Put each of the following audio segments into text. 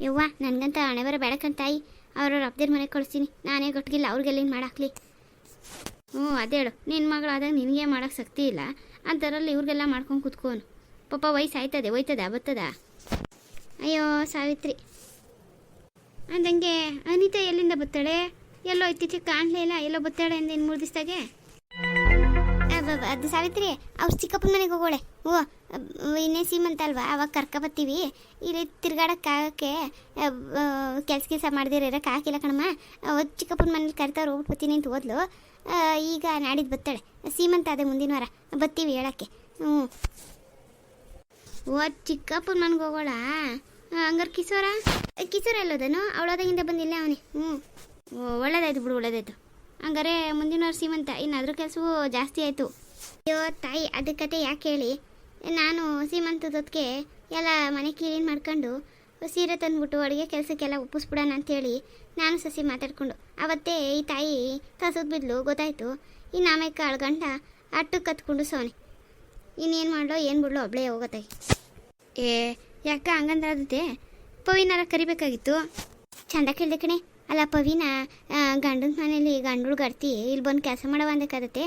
ಯವ್ವ, ನನಗಂತ ಹಣೆ ಬರ ಬೇಡಕ್ಕಂತಾಯಿ ಅವ್ರವ್ರ ಅಪ್ಪದಿರ ಮನೆಗೆ ಕಳಿಸ್ತೀನಿ. ನಾನೇ ಗೊಟ್ಟಿಗಿಲ್ಲ ಅವ್ರಿಗೆಲ್ಲ ಏನು ಮಾಡಾಕ್ಲಿ. ಹ್ಞೂ, ಅದೇ ಹೇಳು. ನಿನ್ನ ಮಗಳಾದಾಗ ನಿನಗೆ ಮಾಡೋಕ್ಕೆ ಶಕ್ತಿ ಇಲ್ಲ. ಅಂಥದ್ರಲ್ಲಿ ಇವ್ರಿಗೆಲ್ಲ ಮಾಡ್ಕೊಂಡು ಕುತ್ಕೋನು. ಪಾಪ ವಯಸ್ಸು ಆಯ್ತದೆ ಹೋಯ್ತದ ಬತ್ತದ ಅಯ್ಯೋ, ಸಾವಿತ್ರಿ. ಅಂದಂಗೆ ಅನಿತಾ ಎಲ್ಲಿಂದ ಬತ್ತಾಳೆ? ಎಲ್ಲೋ ಇತ್ತೀಚೆಗೆ ಕಾಣಲೇ ಇಲ್ಲ, ಎಲ್ಲೋ ಬತ್ತಾಳೆ ಅಂದ ಇನ್ನು ಮೂರು ದಿವಸದಾಗೆ? ಅದು ಸಾವಿತ್ರಿ ಅವ್ರ ಚಿಕ್ಕಪ್ಪನ ಮನೆಗೆ ಹೋಗೋಳೆ. ಓ ಇನ್ನೇ ಸೀಮಂತ ಅಲ್ವಾ? ಅವಾಗ ಕರ್ಕ ಬರ್ತೀವಿ. ಇಲ್ಲಿ ತಿರ್ಗಾಡಕ್ಕಾಗಕ್ಕೆ ಕೆಲಸ ಕೆಲಸ ಮಾಡ್ದಿರ ಇರಕ್ಕೆ ಹಾಕಿಲ್ಲ ಕಣಮ್ಮ. ಅವತ್ತು ಚಿಕ್ಕಪ್ಪನ ಮನೇಲಿ ಕರಿತಾವ್ರು ಹೋಗ್ಬಿಟ್ಟು ಬರ್ತೀನಿ ಅಂತ ಓದ್ಲು ಈಗ ನಾಡಿದ್ದು ಬತ್ತಾಳೆ. ಸೀಮಂತ ಅದೇ ಮುಂದಿನ ವಾರ. ಬತ್ತೀವಿ ಹೇಳಕ್ಕೆ. ಹ್ಞೂ. ಓ ಚಿಕ್ಕಪ್ಪನ ಮನೆಗೆ ಹೋಗೋಳ? ಹಂಗಾರೆ ಕಿಶೋರ? ಕಿಸೋರ ಎಲ್ಲೋದನು? ಅವಳೋದಾಗಿಂದ ಬಂದಿಲ್ಲ ಅವನೇ. ಹ್ಞೂ. ಒಳ್ಳೇದಾಯ್ತು ಬಿಡು, ಒಳ್ಳೇದಾಯ್ತು. ಹಂಗಾರೆ ಮುಂದಿನ ವರ್ಷ ಸೀಮಂತ, ಇನ್ನಾದರೂ ಕೆಲಸವು ಜಾಸ್ತಿ ಆಯಿತು. ಅಯ್ಯೋ ತಾಯಿ ಕತೆ ಯಾಕೆ ಹೇಳಿ? ನಾನು ಸೀಮಂತದೊತ್ತಿಗೆ ಎಲ್ಲ ಮನೆ ಕ್ಲೀನ್ ಮಾಡ್ಕೊಂಡು ಸೀರೆ ತಂದ್ಬಿಟ್ಟು ಅಡುಗೆ ಕೆಲಸಕ್ಕೆಲ್ಲ ಒಪ್ಪಿಸ್ಬಿಡೋಣ ಅಂತೇಳಿ ನಾನು ಸಸಿ ಮಾತಾಡ್ಕೊಂಡು. ಅವತ್ತೇ ಈ ತಾಯಿ ಕಸದ ಬಿದ್ಲು, ಗೊತ್ತಾಯ್ತು. ಇನ್ನು ಆಮೇಲೆ ಕಾಳು ಗಂಟ ಅಟ್ಟು ಕತ್ಕೊಂಡು ಸೋನೆ. ಇನ್ನೇನು ಮಾಡಲೋ, ಏನು ಬಿಡ್ಲೋ ಒಬ್ಳೇ ಹೋಗತ್ತಾಯಿ ಏ, ಯಾಕ ಹಂಗಂದಾದತೆ ಪವಿನಾರ ಕರಿಬೇಕಾಗಿತ್ತು. ಚಂದ ಕೇಳಿದೆ ಕಣೆ. ಅಲ್ಲ, ಪವಿನ ಗಂಡನ ಮನೇಲಿ ಗಂಡುಳು ಗಡ್ತಿ ಇಲ್ಲಿ ಬಂದು ಕೆಲಸ ಮಾಡವ ಅಂದಕ್ಕಾಗತ್ತೆ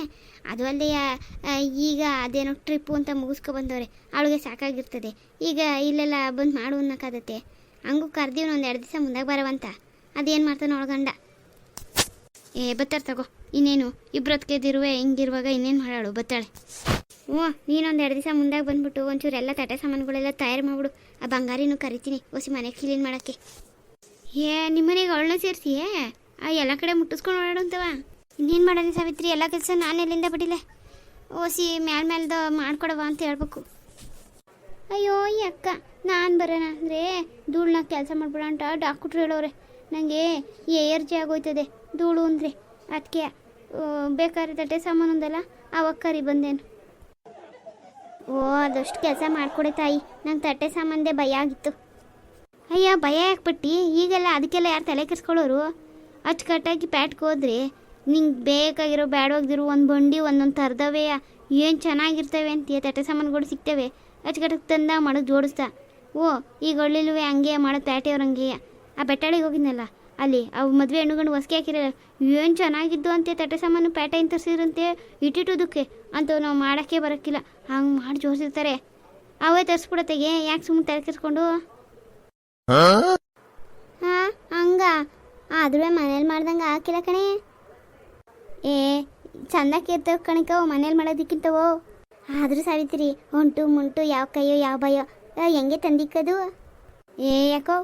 ಅದು ಅಲ್ಲದೆ ಈಗ ಅದೇನೋ ಟ್ರಿಪ್ಪು ಅಂತ ಮುಗಿಸ್ಕೊ ಬಂದವ್ರೆ, ಅವಳಿಗೆ ಸಾಕಾಗಿರ್ತದೆ. ಈಗ ಇಲ್ಲೆಲ್ಲ ಬಂದು ಮಾಡು ಅನ್ನಕ್ಕಾಗತ್ತೆ ಹಂಗೂ ಕರ್ದೀವಿ ಒಂದು ಎರಡು ದಿವಸ ಮುಂದಾಗ ಬರವಂತ. ಅದೇನು ಮಾಡ್ತಾನೆ ಗಂಡ? ಏ ಬತ್ತಾರ ತಗೋ, ಇನ್ನೇನು? ಇಬ್ಬರೊತ್ಗೆದಿರುವೆ ಹಿಂಗಿರುವಾಗ ಇನ್ನೇನು ಮಾಡಾಳು? ಬತ್ತಾಳೆ. ಓ ನೀನೊಂದು ಎರಡು ದಿವಸ ಮುಂದಾಗ ಬಂದ್ಬಿಟ್ಟು ಒಂಚೂರು ಎಲ್ಲ ತಟೆ ಸಾಮಾನುಗಳೆಲ್ಲ ತಯಾರು ಮಾಡಿಬಿಡು. ಆ ಬಂಗಾರಿನೂ ಕರಿತೀನಿ ಹೊಸಿ ಮನೆ ಕ್ಲೀನ್ ಮಾಡೋಕ್ಕೆ. ಏ ನಿಮ್ಮನೆಗೆ ಅವಳನ್ನ ಸೇರಿಸಿ ಆ, ಎಲ್ಲ ಕಡೆ ಮುಟ್ಟಿಸ್ಕೊಂಡು ಓಡಾಡುವಂತವ ಇನ್ನೇನು ಮಾಡೋಣ ಸಾವಿತ್ರಿ, ಎಲ್ಲ ಕೆಲಸ ನಾನು ಎಲ್ಲಿಂದ ಬಿಡಿಲೆ? ಓಸಿ ಮ್ಯಾಲ ಮ್ಯಾಲ್ದು ಮಾಡ್ಕೊಡವ ಅಂತ ಹೇಳ್ಬೇಕು. ಅಯ್ಯೋ, ಈ ಅಕ್ಕ, ನಾನು ಬರೋಣ ಅಂದರೆ ಧೂಳನ್ನ ಕೆಲಸ ಮಾಡ್ಬಿಡ ಅಂತ ಡಾಕ್ಟ್ರು ಹೇಳೋರೆ ನನಗೆ ಏರ್ಜಿ ಆಗೋಯ್ತದೆ, ಧೂಳು ಅಂದರೆ. ಅದಕ್ಕೆ ಬೇಕಾದ್ರೆ ತಟ್ಟೆ ಸಾಮಾನು ಒಂದಲ್ಲ, ಅವಾಗ ಕರಿ ಬಂದೇನು. ಓ, ಅದಷ್ಟು ಕೆಲಸ ಮಾಡಿಕೊಡೆ ತಾಯಿ. ನಂಗೆ ತಟ್ಟೆ ಸಾಮಾನದೇ ಭಯ ಆಗಿತ್ತು. ಅಯ್ಯ, ಭಯ ಯಾಕ್ಬಿಟ್ಟು ಈಗೆಲ್ಲ ಅದಕ್ಕೆಲ್ಲ ಯಾರು ತಲೆ ಕೆಸ್ಕೊಳ್ಳೋರು ಅಚ್ಚುಕಟ್ಟಾಗಿ ಪ್ಯಾಟ್ಗೆ ಹೋದ್ರೆ. ನಿಂಗೆ ಬೇಕಾಗಿರೋ ಬೇಡವಾಗ್ದಿರೋ ಒಂದು ಬಂಡಿ, ಒಂದೊಂದು ತರ್ದವೇ ಏನು ಚೆನ್ನಾಗಿರ್ತವೆ ಅಂತೀಯ? ತಟ್ಟೆ ಸಾಮಾನುಗಳು ಸಿಗ್ತವೆ. ಅಚ್ಚುಕಟ್ಟಾಗಿ ತಂದ ಮಾಡೋದು ಜೋಡಿಸ್ತಾ ಓ, ಈಗ ಒಳ್ಳಿಲ್ವೇ ಹಂಗೆ ಮಾಡೋದು ಪ್ಯಾಟೆಯವ್ರು ಹಂಗೆ? ಆ ಬೆಟ್ಟಾಳಿಗೆ ಹೋಗಿದ್ನಲ್ಲ, ಅಲ್ಲಿ ಅವು ಮದುವೆ ಹೆಣ್ಣುಗಂಡು ಹೊಸಕೆ ಹಾಕಿರಲ್ಲ, ಏನು ಚೆನ್ನಾಗಿದ್ದು ಅಂತೆ ತಟ್ಟೆ ಸಾಮಾನು ಪ್ಯಾಟೆಯಿಂದ ತರಿಸಿರಂತೆ ಇಟ್ಟಿಟ್ಟುದಕ್ಕೆ ಅಂತ ನಾವು ಮಾಡೋಕ್ಕೆ ಬರೋಕ್ಕಿಲ್ಲ. ಹಂಗೆ ಮಾಡಿ ಜೋಡಿಸಿರ್ತಾರೆ. ಅವೇ ತರಿಸ್ಬಿಡತ್ತೆಗೆ ಯಾಕೆ ಸುಮ್ಮನೆ ತಲೆ ಕೆಡ್ಸ್ಕೊಂಡು? ಹಾ, ಹಂಗ. ಆದ್ರೂ ಮನೇಲಿ ಮಾಡ್ದಂಗೆ ಹಾಕಿಲ್ಲ ಕಣೆ. ಏ ಚಂದಕ್ಕೆ ಇರ್ತವೆ ಕಣಿಕವು ಮನೇಲಿ ಮಾಡೋದಕ್ಕಿಂತವೋ. ಆದ್ರೂ ಸಾವಿತ್ರಿ ಹೊಂಟು ಮುಂಟು ಯಾವ ಕೈಯೋ ಯಾವ ಭಯೋ ಹೆಂಗೆ ತಂದಿಕ್ಕದು? ಏ, ಯಾಕೋ,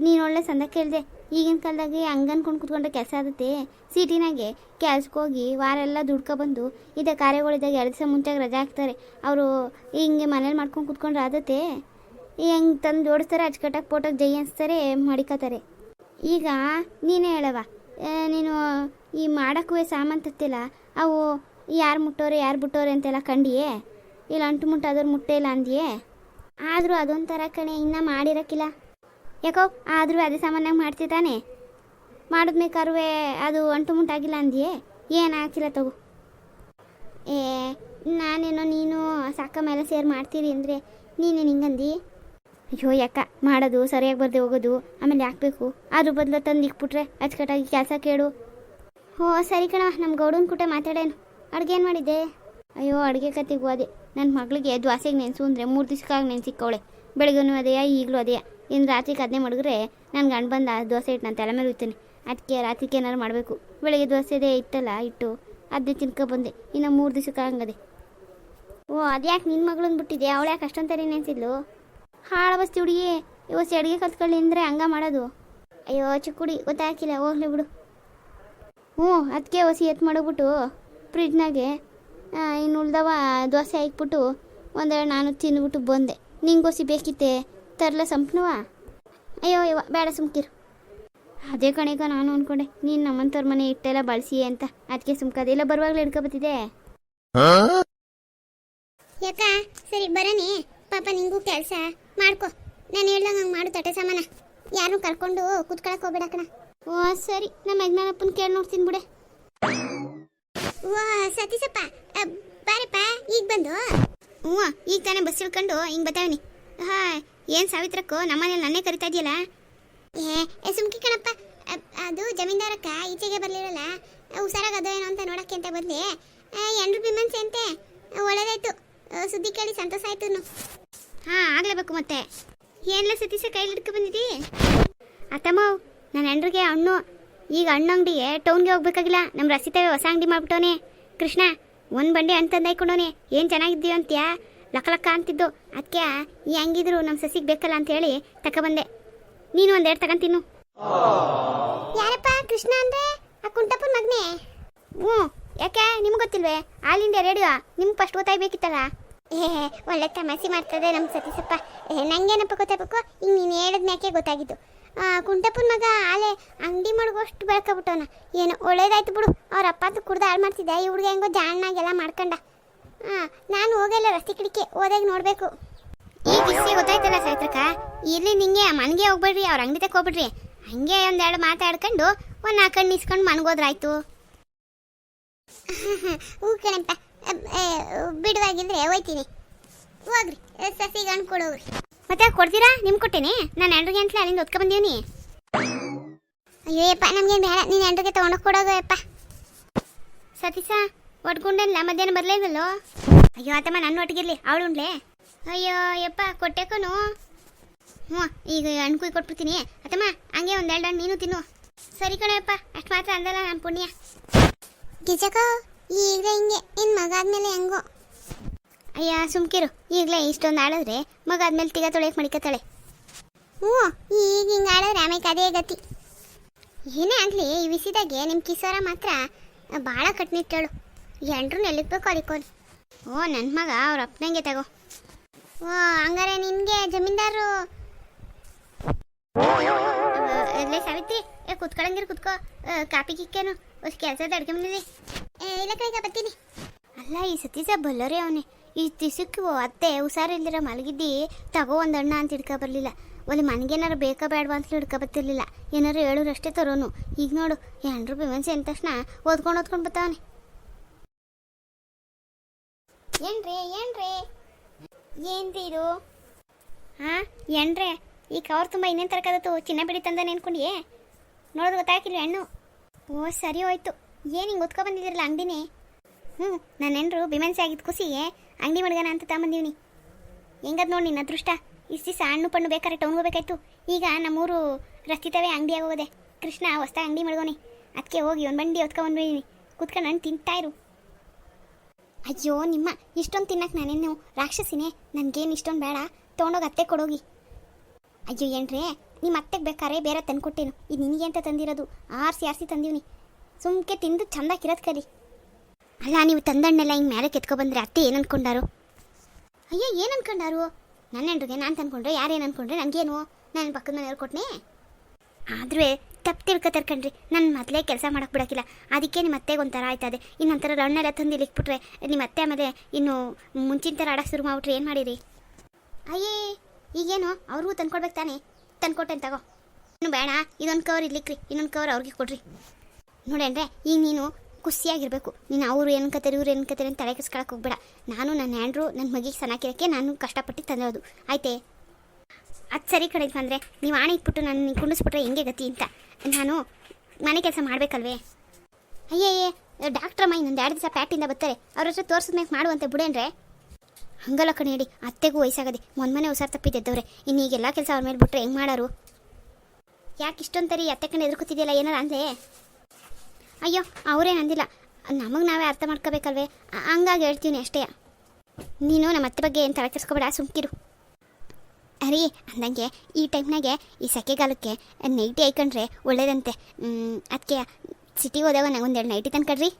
ನೀನು ಒಳ್ಳೆ ಸಂದ ಕೇಳಿದೆ. ಈಗಿನ ಕಾಲದಾಗೆ ಹಂಗೆ ಅನ್ಕೊಂಡು ಕುತ್ಕೊಂಡ್ರೆ ಕೆಲಸ ಆಗುತ್ತೆ. ಸಿಟಿನಾಗೆ ಕೆಲ್ಸಕ್ಕೆ ಹೋಗಿ ವಾರ ಎಲ್ಲ ದುಡ್ಕೊಬಂದು ಇದೇ ಕಾರ್ಯಗಳಿದ್ದಾಗ ಎರಡು ದಿವಸ ಮುಂಚೆಗೆ ರಜೆ ಹಾಕ್ತಾರೆ. ಅವರು ಹಿಂಗೆ ಮನೇಲಿ ಮಾಡ್ಕೊಂಡು ಕುತ್ಕೊಂಡ್ರೆ ಆದತ್ತೆ ಹೆಂಗೆ ತಂದು ಜೋಡಿಸ್ತಾರೆ ಅಚ್ಚುಕಟ್ಟಾಗಿ ಫೋಟೋಗೆ ಜೈ ಅನ್ಸ್ತಾರೆ, ಮಡಿಕೋತಾರೆ. ಈಗ ನೀನೇ ಹೇಳವ ನೀನು ಈ ಮಾಡೋಕ್ಕೂ ಸಾಮಾನು ತತ್ತಿಲ್ಲ ಅವು ಯಾರು ಮುಟ್ಟೋರೆ, ಯಾರು ಬಿಟ್ಟೋರೆ ಅಂತೆಲ್ಲ ಕಂಡಿಯೇ? ಇಲ್ಲ, ಅಂಟು ಮುಟ್ಟಾದವ್ರು ಮುಟ್ಟೇ ಇಲ್ಲ ಅಂದಿಯೇ? ಆದರೂ ಅದೊಂಥರ ಕಣೆ, ಇನ್ನೂ ಮಾಡಿರೋಕ್ಕಿಲ್ಲ. ಯಾಕೋ, ಆದರೂ ಅದೇ ಸಾಮಾನ್ಯಾಗಿ ಮಾಡ್ತಿದ್ದಾನೆ ಮಾಡಿದ್ಮೇಕಾರುವೆ ಅದು ಅಂಟು ಮುಟ್ಟಾಗಿಲ್ಲ ಅಂದಿಯೇ? ಏನು ಹಾಕಿಲ್ಲ ತಗೋ. ಏ, ನಾನೇನೋ ನೀನು ಸಾಕ ಮೇಲೆ ಸೇರ್ ಮಾಡ್ತೀರಿ ಅಂದರೆ ನೀನೇನು ಹಿಂಗಂದಿ? ಅಯ್ಯೋ, ಯಾಕ? ಮಾಡೋದು, ಸರಿಯಾಗಿ ಬರ್ದೆ ಹೋಗೋದು, ಆಮೇಲೆ ಯಾಕಬೇಕು ಅದ್ರ ಬದಲು ತಂದು ಇಕ್ಬಿಟ್ರೆ ಅಚ್ಚುಕಟ್ಟಾಗಿ ಕೆಲಸ ಕೇಳು. ಹೋ, ಸರಿ ಕಣ ನಮ್ಮ ಗೌಡನ ಕೂಟ ಮಾತಾಡೇನು. ಅಡುಗೆ ಏನು ಮಾಡಿದ್ದೆ? ಅಯ್ಯೋ, ಅಡುಗೆ ಕತ್ತಿಗೆ ಅದೇ. ನನ್ನ ಮಗಳಿಗೆ ದ್ವಾಸೆಗೆ ನೆನೆಸು ಅಂದರೆ ಮೂರು ದಿವ್ಸಕ್ಕಾಗಿ ನೆನೆಸಿಕ್ಕವಳೆ. ಬೆಳಗ್ಗೆನೂ ಅದೇಯ ಈಗಲೂ ಅದೇಯ ಇನ್ನು ರಾತ್ರಿಗೆ ಅದನ್ನೇ ಮಡಗ್ರೆ ನನ್ನ ಗಂಡು ಬಂದ ದೋಸೆ ಇಟ್ಟು ನಾನು ತಲೆ ಮೇಲೆ ಇರ್ತೀನಿ ಅದಕ್ಕೆ ರಾತ್ರಿಗೆ ಏನಾರು ಮಾಡಬೇಕು. ಬೆಳಗ್ಗೆ ದೋಸೆದೇ ಇತ್ತಲ್ಲ, ಇಟ್ಟು ಅದೇ ತಿನ್ಕೊ ಬಂದೆ. ಇನ್ನು ಮೂರು ದಿವ್ಸಕ್ಕೆ ಹಂಗದೆ. ಓ, ಅದ್ಯಾಕೆ ನಿನ್ನ ಮಗಳನ್ನ ಬಿಟ್ಟಿದೆ ಅವಳು ಯಾಕೆ ಅಷ್ಟೊಂದು ನೆನೆಸಿದ್ಲು? ಹಾಳು ಬಸ್ತಿ ಹುಡುಗಿ ಇವತ್ತು ಅಡುಗೆ ಕಲ್ತ್ಕೊಳ್ಳಿ ಅಂದರೆ ಹಂಗ ಮಾಡೋದು. ಅಯ್ಯೋ ಚಿಕ್ಕುಡಿ ಗೊತ್ತಾಕಿಲ್ಲ ಹೋಗ್ಲಿ ಬಿಡು. ಹ್ಞೂ ಅದಕ್ಕೆ ಹೊಸಿ ಎತ್ತು ಮಾಡಿಬಿಟ್ಟು ಫ್ರಿಡ್ಜ್ನಾಗೆ ಇನ್ನು ಉಳ್ದವ ದೋಸೆ ಹಾಕ್ಬಿಟ್ಟು ಒಂದೆರಡು ನಾನು ತಿಂದ್ಬಿಟ್ಟು ಬಂದೆ. ನಿಂಗೆ ಹೊಸಿ ಬೇಕಿತ್ತೆ ತರಲ ಸಂಪ್ನವ? ಅಯ್ಯೋ ಅಯ್ಯೋ ಬೇಡ ಸುಮ್ಕಿರು. ಅದೇ ಕಣೀಗ ನಾನು ಅಂದ್ಕೊಂಡೆ ನೀನು ನಮ್ಮಂಥವ್ರ ಮನೆ ಇಟ್ಟೆಲ್ಲ ಬಳಸಿ ಅಂತ. ಅದಕ್ಕೆ ಸುಮ್ಕದೆ ಇಲ್ಲ ಬರುವಾಗಲೇ ಹಿಡ್ಕೊಬತ್ತಿದೆ ಯಾಕ? ಸರಿ ಬರನಿ ಪಾಪ ನಿಂಗೂ ಕೆಲಸ. ಮಾಡ್ಕೊ. ನಾನು ಹೇಳ್ದಂಗೆ ಹಂಗೆ ಮಾಡು ತಟ್ಟೆ ಸಾಮಾನ. ಯಾರನ್ನೂ ಕರ್ಕೊಂಡು ಕುತ್ಕೊಳಕ್ ಹೋಗ್ಬೇಡ ಕಣ. ಓ, ಸರಿ. ನಮ್ಮ ಯಜಮಾನಪ್ಪನ ಕೇಳಿ ನೋಡ್ತೀನಿ ಬಿಡೆ ಓ, ಸತೀಶಪ್ಪ. ಬಾರಪ್ಪ. ಈಗ ಬಂದು? ಹ್ಞೂ, ಈಗ ತಾನೇ ಬಸ್ ಇಳ್ಕೊಂಡು ಹಿಂಗೆ ಬತ್ತಾವನಿ ಹಾ, ಏನು ಸಾವಿತ್ರಕ್ಕೋ? ನಮ್ಮನೇಲಿ ನನ್ನೇ ಕರಿತಾ ಇದೆಯಲ್ಲ? ಏ ಸುಮ್ಕಿ ಕಣಪ್ಪ. ಅದು ಜಮೀನ್ದಾರಕ್ಕ ಈಚೆಗೆ ಬರಲಿರಲ್ಲ. ಹುಷಾರಾಗ ಅದು ಏನೋ ಅಂತ ನೋಡಕ್ಕೆ ಅಂತ ಬಂದೆ. ಎಂಡ್ರು ಬಿಮನ್ಸ್ ಅಂತೆ. ಒಳ್ಳೇದಾಯ್ತು. ಸುದ್ದಿ ಕೇಳಿ ಸಂತೋಷ ಆಯ್ತು ಹಾ ಆಗ್ಲೇಬೇಕು ಮತ್ತೆ. ಏನ್ಲ ಸತೀಶ ಕೈಲಿ ಹಿಡ್ಕೊ ಬಂದಿದಿ? ಅತ್ತಮ್ಮ ನನ್ನ ಹೆಂಡ್ರಿಗೆ ಹಣ್ಣು ಈಗ ಹಣ್ಣು ಅಂಗಡಿಗೆ ಟೌನ್ಗೆ ಹೋಗ್ಬೇಕಾಗಿಲ್ಲ. ನಮ್ಮ ರಸಿತವೆ ಹೊಸ ಅಂಗಡಿ ಮಾಡ್ಬಿಟ್ಟವನೆ. ಕೃಷ್ಣ ಒಂದು ಬಂಡಿ ಹಣ್ಣು ತಂದು ಹಾಕೊಂಡವನೆ ಏನು ಚೆನ್ನಾಗಿದ್ದೀವಿ ಅಂತ್ಯಾ? ಲಕ್ಕ ಲಕ್ಕ ಅಂತಿದ್ದು. ಅದಕ್ಕೆ ಈ ಹೆಂಗಿದ್ರು ನಮ್ಮ ಸಸಿಗೆ ಬೇಕಲ್ಲ ಅಂತ ಹೇಳಿ ತಗೊಬಂದೆ ನೀನು ಒಂದೆರಡು ತಗೊಂತೀನು ಯಾರಪ್ಪ ಕೃಷ್ಣ ಅಂದ್ರೆ? ಆ ಕುಂಟಪ್ಪನ ಮಗನೇ? ಹ್ಞೂ ಯಾಕೆ? ನಿಮ್ಗೆ ಗೊತ್ತಿಲ್ವೇ? ಆಲ್ ಇಂಡಿಯಾ ರೇಡಿಯೋ ನಿಮ್ಗೆ ಫಸ್ಟ್ ಗೊತ್ತಾಗ್ಬೇಕಿತ್ತಲ್ಲ? ಏ ಒಳ್ಳೆ ತಮಾಷೆ ಮಾಡ್ತದೆ ನಮ್ಮ ಸತೀಸಪ್ಪ ಏ ನಂಗೇನಪ್ಪ ಗೊತ್ತಾಗಬೇಕು? ಈಗ ನೀನು ಹೇಳಿದ್ಮ್ಯಾಕೆ ಗೊತ್ತಾಗಿದ್ದು? ಆ, ಕುಂಟಪ್ಪನ ಮಗ ಆಲೆ ಅಂಗಡಿ ಮಡಗೋಷ್ಟು ಬೆಳ್ಕೊಬಿಟ್ಟವನ. ಏನು ಒಳ್ಳೇದಾಯ್ತು ಬಿಡು. ಅವ್ರ ಅಪ್ಪ ಅದು ಕುಡ್ದು ಹಾಳು ಮಾಡ್ತಿದ್ದೆ. ಈ ಹುಡುಗ ಹೆಂಗೋ ಜಾಣಾಗೆಲ್ಲ ಮಾಡ್ಕೊಂಡ. ಹಾಂ ನಾನು ಹೋಗಲ್ಲ ರಸ್ತೆ ಕಿಡಿಕೆ ಹೋದಾಗ ನೋಡಬೇಕು. ಈ ವಿಷಯ ಗೊತ್ತಾಯ್ತಲ್ಲ ಸಾಯ್ತ್ರಕ್ಕ? ಇಲ್ಲಿ ನಿಂಗೆ ಮನೆಗೆ ಹೋಗ್ಬೇಡ್ರಿ ಅವ್ರ ಅಂಗಡಿ ತಕ ಹೋಗ್ಬಿಡ್ರಿ. ಹಂಗೆ ಒಂದೆರಡು ಮಾತಾಡ್ಕೊಂಡು ಒಂದು ನಾಲ್ಕು ಕಣ್ಣು ಇಸ್ಕೊಂಡು ಮನ್ಗೋದ್ರಾಯ್ತು. ಹ್ಞೂ ಕಣಪ್ಪ. ಬಿಡುವಾಗಿದ್ರೆ ಹೋಯ್ತೀನಿ. ಹೋಗ್ರಿ ಸಸಿಗೆ ಹಣ್ಣು ಕೊಡೋಗ್ರಿ. ಮತ್ತೆ ಕೊಡ್ತೀರಾ? ನಿಮ್ಗೆ ಕೊಟ್ಟೇನೆ? ನಾನು ಎಂಟ್ರಿಗೆ ಗಂಟ್ಲೆ ಅಲ್ಲಿಂದ ಅಯ್ಯೋ, ಯಪ್ಪ ನಮ್ಗೆ ಬೇಡ. ನೀನು ಎಂಟ್ರಿಗೆ ತೊಗೊಂಡೋಗಿ ಕೊಡೋದು ಯಪ್ಪ. ಸತೀಶ ಒಟ್ಕೊಂಡಲ್ಲ ಮಧ್ಯಾಹ್ನ ಬರ್ಲೇದಲ್ಲೋ ಅಯ್ಯೋ, ಆತಮ್ಮ, ನನ್ನ ಒಟ್ಟಿಗಿರ್ಲಿ ಅವಳು ಉಂಡ್ಲೆ? ಅಯ್ಯೋ, ಯಪ್ಪ, ಕೊಟ್ಟೆಕೋನು. ಹ್ಞೂ, ಈಗ ಹಣ್ಣು ಕೊಟ್ಬಿಡ್ತೀನಿ. ಆತಮ್ಮ, ಹಂಗೆ ಒಂದೆರಡು ಹಣ್ಣು ನೀನು ತಿನ್ನು. ಸರಿ ಕಣಪ್ಪ ಅಷ್ಟು ಮಾತ್ರ ಅಂದಲ್ಲ ನನ್ನ ಪುಣ್ಯ. ಗಿಜಕ ಈಗ ಹಿಂಗೆ, ಇನ್ ಮಗ ಆದ್ಮೇಲೆ ಹೆಂಗೋ. ಅಯ್ಯ, ಸುಮ್ಕಿರು. ಈಗಲೇ ಇಷ್ಟೊಂದು ಆಡಿದ್ರೆ ಮಗ ಆದ್ಮೇಲೆ ತಿಗ ತೊಳೆಯಕ್ಕೆ ಮಡಿಕತ್ತಾಳೆ. ಹ್ಞೂ, ಈಗ ಹಿಂಗೆ ಆಡಿದ್ರೆ ಆಮೇಲೆ ಅದೇ ಗತಿ. ಏನೇ ಆಗಲಿ, ಈ ವಿಸಿದಾಗೆ ನಿಮ್ಮ ಕಿಸೋರ ಮಾತ್ರ ಭಾಳ ಕಟ್ನಿಟ್ಟಳು ಎಂಟ್ರು ನೆಲಕ್ಬೇಕು ಅದಕ್ಕೋರಿ ಓ ನನ್ನ ಮಗ ಅವ್ರ ಅಪ್ಪನಂಗೆ ತಗೋ. ಓ ಹಂಗಾರೆ ನಿನಗೆ ಜಮೀನ್ದಾರರು ಇಲ್ಲೇ ಸಾವಿತ್ರಿ. ಏ, ಕುತ್ಕೊಳಂಗಿರು ಕುತ್ಕೋ. ಕಾಪಿ ಕಿಕ್ಕೇನು. ಅಷ್ಟು ಕೆಲಸದ ಅಡ್ಗೆ ಬಂದಿದೆ ಇಲ್ಲ ಕೈಗ ಬರ್ತೀನಿ. ಅಲ್ಲ, ಈ ಸತೀಶ ಬಲ್ಲರೇ ಅವನೇ. ಈ ತಿಸಕ್ಕೆ ಅತ್ತೆ ಹುಷಾರಿಲ್ದಿರ ಮಲಗಿದ್ದಿ, ತಗೋ ಒಂದು ಅಣ್ಣ ಅಂತ ಹಿಡ್ಕೊ ಬರಲಿಲ್ಲ. ಒಲಿ ಮನೆಗೇನಾರು ಬೇಕಾ ಬೇಡವಾ ಅಂತ ಹಿಡ್ಕೊ ಬರ್ತಿರ್ಲಿಲ್ಲ. ಏನಾರು ಹೇಳೋರಷ್ಟೇ ತರೋನು. ಈಗ ನೋಡು ಎಂಡ್ರು ರೂಪಾಯಿ ಮೆಣಸು ಅಂದ ತಕ್ಷಣ ಓದ್ಕೊಂಡು ಓದ್ಕೊಂಡು ಬರ್ತಾವನೆ. ಏನ್ರಿ ಏನ್ರಿ? ಏನ್ರಿ ಇದು ಹಾಂ, ಏನ್ರೆ? ಈ ಕವರ್ ತುಂಬ ಇನ್ನೇನು ತರಕಾದತ್ತು ಚಿನ್ನ ಬಿಡಿ ತಂದ ನೆನ್ಕೊಂಡಿಯೇ ನೋಡೋದು ಗೊತ್ತಾಗಿಲ್ಲ ಹೆಣ್ಣು? ಓ, ಸರಿ ಹೋಯ್ತು. ಏನು ಹಿಂಗೆ ಒತ್ಕೊ ಬಂದಿದ್ದೀರಲ್ಲ ಅಂಗಡಿನೇ? ಹ್ಞೂ ನನ್ನ ಹೆಂಡ್ರು ಬಿಮೆನ್ಸಿ ಆಗಿದ್ದು ಖುಷಿಗೆ ಅಂಗಡಿ ಮಡ್ಗನ ಅಂತ ತಗೊಂಬಂದೀನಿ ಹೆಂಗದ್ ನೋಡಿ ನಿನ್ನ ಅದೃಷ್ಟ? ಇಷ್ಟು ದಿವಸ ಹಣ್ಣು ಪಣ್ಣು ಬೇಕಾದ್ರೆ ಟೌನ್ ಹೋಗ್ಬೇಕಾಯ್ತು. ಈಗ ನಮ್ಮೂರು ರಸ್ತಿತವೇ ಅಂಗಡಿ ಆಗೋದೆ ಕೃಷ್ಣ ಹೊಸ್ತ ಅಂಗಡಿ ಮಡ್ಗೋನಿ. ಅದಕ್ಕೆ ಹೋಗಿ ಒಂದು ಬಂಡಿ ಹೊತ್ಕೊಂಡ್ಬಂದಿದ್ದೀನಿ ಕುತ್ಕೊಂಡು ನಾನು ತಿಂತಾ ಇರು. ಅಯ್ಯೋ, ನಿಮ್ಮ ಇಷ್ಟೊಂದು ತಿನ್ನಕ್ಕೆ ನಾನೇನು ರಾಕ್ಷಸಿನೇ? ನನಗೇನು ಇಷ್ಟೊಂದು ಬೇಡ. ತೊಗೊಂಡೋಗಿ ಅತ್ತೆ ಕೊಡೋಗಿ. ಅಯ್ಯೋ, ಏನ್ರೇ ನಿಮ್ಮ ಅತ್ತೆಗೆ ಬೇಕಾರೆ ಬೇರೆ ತಂದ್ಕೊಟ್ಟೇನು. ಇದು ನಿನಗೆ ಅಂತ ತಂದಿರೋದು? ಆರಿಸಿ ಆರಿಸಿ ತಂದೀವ್ನಿ. ಸುಮ್ಕೆ ತಿಂದು ಚಂದಾಗಿರೋದು ಕಲಿ ಅಲ್ಲ, ನೀವು ತಂದಣ್ಣೆಲ್ಲ ಹಿಂಗೆ ಮೇಲೆ ಕೆತ್ಕೊ ಬಂದ್ರೆ ಅತ್ತೆ ಏನು ಅನ್ಕೊಂಡಾರು? ಅಯ್ಯೋ, ಏನು ಅನ್ಕೊಂಡಾರು? ನನ್ನ ಹೆಂಡ್ರಿಗೆ ನಾನು ತಂದ್ಕೊಂಡ್ರೆ ಯಾರೇನು ಅನ್ಕೊಂಡ್ರೆ ನನಗೇನು? ನನ್ನ ಪಕ್ಕದ ಮನೆಯವ್ರು ಕೊಟ್ಟನೆ ಆದ್ರೆ, ತಪ್ಪು ತಿಳ್ಕೊತಾರೆ ಕಣ್ರಿ. ನನ್ನ ಮೊದಲೇ ಕೆಲಸ ಮಾಡಕ್ಕೆ ಬಿಡೋಕ್ಕಿಲ್ಲ. ಅದಕ್ಕೆ ನಿಮ್ಮ ಅತ್ತೆಗೆ ಒಂಥರ ಆಯ್ತದೆ. ಇನ್ನೊಂಥರ ರಣ್ಣೆಲ್ಲ ತಂದು ಇಲ್ಲಿಕ್ಬಿಟ್ರೆ ನಿಮ್ಮ ಅತ್ತೆ ಆಮೇಲೆ ಇನ್ನು ಮುಂಚಿನ ಥರ ಆಡೋಕೆ ಶುರು ಮಾಡ್ಬಿಟ್ರೆ ಏನು ಮಾಡಿರಿ? ಅಯ್ಯೇ, ಈಗೇನು? ಅವ್ರಿಗೂ ತಂದ್ಕೊಡ್ಬೇಕು ತಾನೇ? ತಂದ್ಕೊಟ್ಟೆ ತಗೋ. ಇನ್ನು ಬೇಡ. ಇದೊಂದು ಕವರ್ ರೀ ಇನ್ನೊಂದು ಕವರ್ ಅವ್ರಿಗೆ ಕೊಡ್ರಿ. ನೋಡೇನ್ರೆ ಈಗ ನೀನು ಖುಷಿಯಾಗಿರಬೇಕು. ನೀನು ಅವ್ರು ಏನು ಕತ್ತಾರೆ, ಇವ್ರು ಏನು ಕತ್ತಾರೆ ಅಂತ ತಲೆ ಕೆಸ್ಕೊಳಕ್ಕೆ ಹೋಗ್ಬೇಡ. ನಾನು ನನ್ನ ಹ್ಯಾಂಡ್ರು ನನ್ನ ಮಗಿಗೆ ಸನಾಕಿರೋಕ್ಕೆ ನಾನು ಕಷ್ಟಪಟ್ಟು ತಂದೋದು. ಆಯ್ತೆ? ಅದು ಸರಿ ಕಡೆ ಅಂದರೆ ನೀವು ಆಣೆ ಇಟ್ಬಿಟ್ಟು ನಾನು ಕುಣಿಸ್ಬಿಟ್ರೆ ಹೆಂಗೆ ಗತಿ ಅಂತ. ನಾನು ಮನೆ ಕೆಲಸ ಮಾಡಬೇಕಲ್ವೇ? ಅಯ್ಯಯ್ಯೇ ಡಾಕ್ಟ್ರಮ್ಮ ಇನ್ನೊಂದು ಎರಡು ದಿವಸ ಪ್ಯಾಟಿಂದ ಬರ್ತಾರೆ. ಅವ್ರ ಹತ್ರ ತೋರಿಸಿದ್ಮೇಲೆ ಮಾಡುವಂತೆ ಬಿಡೇನ್ರೆ ಹಂಗಲ್ಲ ಕಣೆ ಹೇಳಿ ಅತ್ತೆಗೂ ವಯಸ್ಸಾಗದೆ. ಮೊನ್ನೆ ಹುಷಾರು ತಪ್ಪಿದ್ದವ್ರೆ ಇನ್ನು ಈಗೆಲ್ಲ ಕೆಲಸ ಅವ್ರ ಮೇಲೆ ಬಿಟ್ಟರೆ ಹೆಂಗೆ ಮಾಡೋರು? ಯಾಕೆ ಇಷ್ಟೊಂದು ತರಿ ಅತ್ತೆ ಕಣ್ಣು ಎದುರ್ಕೊತಿದೆಯಲ್ಲ ಏನಾರ ಅಂದೆ ಅಯ್ಯೋ ಅವರೇನು ಅಂದಿಲ್ಲ. ನಮಗೆ ನಾವೇ ಅರ್ಥ ಮಾಡ್ಕೋಬೇಕಲ್ವೇ? ಹಂಗಾಗಿ ಹೇಳ್ತೀನಿ ಅಷ್ಟೇ. ನೀನು ನಮ್ಮ ಅತ್ತೆ ಬಗ್ಗೆ ಏನು ತಲೆ ಕೆಡಿಸ್ಕೊಬೇಡ ಸುಮ್ಕಿರು. ಅರಿ, ಅಂದಂಗೆ ಈ ಟೈಮ್ನಾಗೆ ಈ ಸೆಕೆಗಾಲಕ್ಕೆ ನೈಟಿ ಹಾಕೊಂಡ್ರೆ ಒಳ್ಳೇದಂತೆ. ಅದಕ್ಕೆ ಸಿಟಿಗೆ ಹೋದಾಗ ನಂಗೆ ಒಂದೆರಡು ನೈಟಿ ತಂದ್ಕಡ್ರಿ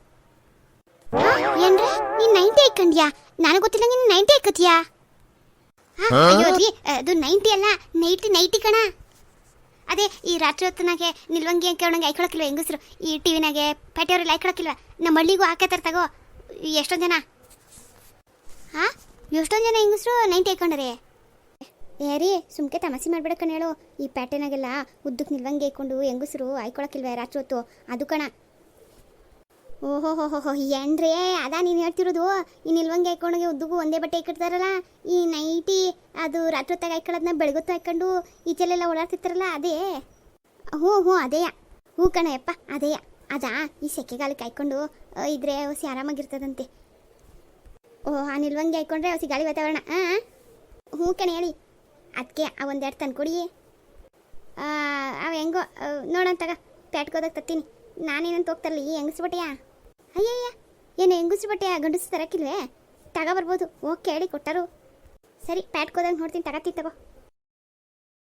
ಏನ್ರಿ? ನೀನು ನೈಂಟಿ ಹಾಕೊಂಡ್ಯಾ? ನನಗೆ ಗೊತ್ತಿಲ್ಲ ನೀನು ನೈಂಟಿ ಹಾಕತ್ಯಾ ಅಯ್ಯೋ ರೀ ಅದು ನೈಂಟಿ ಅಲ್ಲ, ನೈಟಿ ನೈಟಿ ಕಣ. ಅದೇ ಈ ರಾತ್ರಿ ಹೊತ್ತನಾಗೆ ನಿಲ್ವಂಗಿ ಕೇಳಂಗೆ ಐಕೊಳಕಿಲ್ವ ಹೆಂಗಸ್ರು? ಈ ಟಿವಿನಾಗೆ ಪೇಟೆಯವರೆಲ್ಲ ಐಕೊಳಕಿಲ್ವ ನಮ್ಮ ಹಳ್ಳಿಗೂ ಹಾಕತ್ತಾರ ತಗೋ. ಎಷ್ಟೊಂದು ಜನ? ಹಾ? ಎಷ್ಟೊಂದು ಜನ ಹೆಂಗಸ್ರು? ನೈಂಟಿ ಹಾಕೊಂಡ್ರಿ ಏ ರೀ, ಸುಮ್ಕೆ ತಮಾಸಿ ಮಾಡ್ಬೇಡ ಕಣ ಹೇಳು. ಈ ಪ್ಯಾಟರ್ನಾಗೆಲ್ಲ ಉದ್ದಕ್ಕೆ ನಿಲ್ವಂಗಿ ಹಾಕೊಂಡು ಹೆಂಗಸ್ರು ಹಾಕೊಳಕಿಲ್ವ ರಾತ್ರಿ ಹೊತ್ತು? ಅದು ಕಣ. ಓಹೋ ಹೋ ಹೋ ಏನ್ರೇ? ಅದ ನೀನು ಹೇಳ್ತಿರೋದು. ಈ ನಿಲ್ವಂಗಿ ಹಾಕೊಂಡೋಗಿ ಉದ್ದಗೂ ಒಂದೇ ಬಟ್ಟೆ ಇಕ್ಕಿರ್ತಾರಲ್ಲ ಈ ನೈಟಿ ಅದು ರಾತ್ರಿ ಹೊತ್ತಾಗ ಹಾಕೊಳ್ಳೋದನ್ನ ಬೆಳಗೊತ್ತು ಹಾಕೊಂಡು ಈಚೆಲೆಲ್ಲ ಓಡಾಡ್ತಿರ್ತಾರಲ್ಲ ಅದೇ? ಹ್ಞೂ ಹ್ಞೂ ಅದೇಯ ಹ್ಞೂ ಕಣಯ್ಯಪ್ಪ ಅದೇಯ ಅದಾ? ಈ ಸೆಕೆಗಾಲಕ್ಕೆ ಹಾಯ್ಕೊಂಡು ಆ, ಇದ್ರೆ ಹೊಸಿ ಆರಾಮಾಗಿರ್ತದಂತೆ. ಓ ಆ ನಿಲ್ವಂಗಿ ಹಾಕೊಂಡ್ರೆ ಹೊಸಿ ಗಾಳಿ ವಾತಾವರಣ. ಹಾಂ ಹ್ಞೂ ಕಣೆ ಹೇಳಿ. ಅದಕ್ಕೆ ಆ ಒಂದೆರಡು ತಂದ್ಕೊಡಿ. ಅವ ಹೆಂಗೋ ನೋಡೋಣ ತಗ. ಪ್ಯಾಟ್ಕೋದಾಗ ತತ್ತೀನಿ. ನಾನೇನಂತ ಹೋಗ್ತಾರಲ್ಲ ಈ ಹೆಂಗಸು ಬಟ್ಟೆಯಾ? ಅಯ್ಯಯ್ಯ, ಏನು ಹೆಂಗುಸ್ರು ಬಟ್ಟೆ ಗಂಡಸು ತರಕಿಲ್ವೇ? ತಗೋ ಬರ್ಬೋದು. ಹೋಗಿ ಕೇಳಿ ಕೊಟ್ಟರು. ಸರಿ ಪ್ಯಾಟ್ಕೋದಾಗ ನೋಡ್ತೀನಿ. ತಗತ್ತಿ ತಗೋ.